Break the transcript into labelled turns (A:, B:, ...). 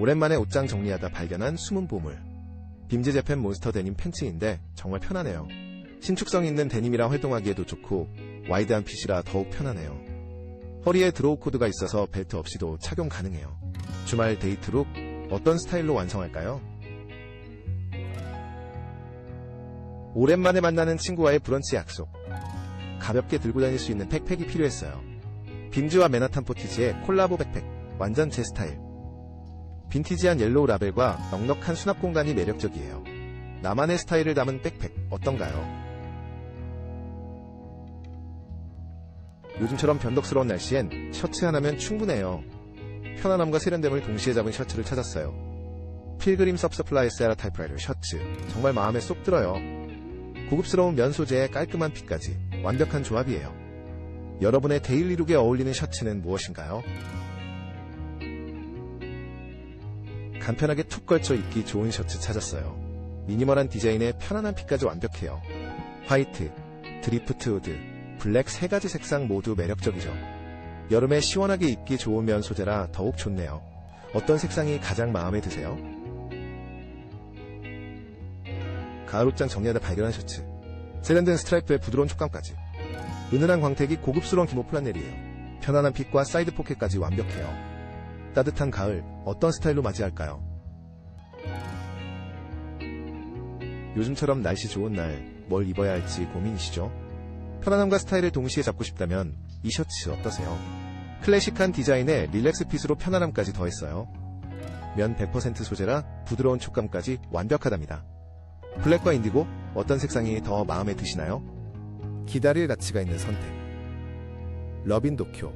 A: 오랜만에 옷장 정리하다 발견한 숨은 보물. 빔즈 재팬 몬스터 데님 팬츠인데 정말 편하네요. 신축성 있는 데님이라 활동하기에도 좋고 와이드한 핏이라 더욱 편하네요. 허리에 드로우 코드가 있어서 벨트 없이도 착용 가능해요. 주말 데이트 룩 어떤 스타일로 완성할까요? 오랜만에 만나는 친구와의 브런치 약속. 가볍게 들고 다닐 수 있는 백팩이 필요했어요. 빔즈와 맨하탄 포티지의 콜라보 백팩. 완전 제 스타일. 빈티지한 옐로우 라벨과 넉넉한 수납 공간이 매력적이에요. 나만의 스타일을 담은 백팩 어떤가요? 요즘처럼 변덕스러운 날씨엔 셔츠 하나면 충분해요. 편안함과 세련됨을 동시에 잡은 셔츠를 찾았어요. 필그림 섭서플라이 세라 타이프라이터 셔츠 정말 마음에 쏙 들어요. 고급스러운 면 소재에 깔끔한 핏까지 완벽한 조합이에요. 여러분의 데일리룩에 어울리는 셔츠는 무엇인가요? 간편하게 툭 걸쳐 입기 좋은 셔츠 찾았어요. 미니멀한 디자인에 편안한 핏까지 완벽해요. 화이트, 드리프트 우드, 블랙 세 가지 색상 모두 매력적이죠. 여름에 시원하게 입기 좋은 면 소재라 더욱 좋네요. 어떤 색상이 가장 마음에 드세요? 가을 옷장 정리하다 발견한 셔츠. 세련된 스트라이프에 부드러운 촉감까지. 은은한 광택이 고급스러운 기모 플라넬이에요. 편안한 핏과 사이드 포켓까지 완벽해요. 따뜻한 가을 어떤 스타일로 맞이할까요? 요즘처럼 날씨 좋은 날 뭘 입어야 할지 고민이시죠? 편안함과 스타일을 동시에 잡고 싶다면 이 셔츠 어떠세요? 클래식한 디자인에 릴렉스 핏으로 편안함까지 더했어요. 면 100% 소재라 부드러운 촉감까지 완벽하답니다. 블랙과 인디고 어떤 색상이 더 마음에 드시나요? 기다릴 가치가 있는 선택. 러빈 도쿄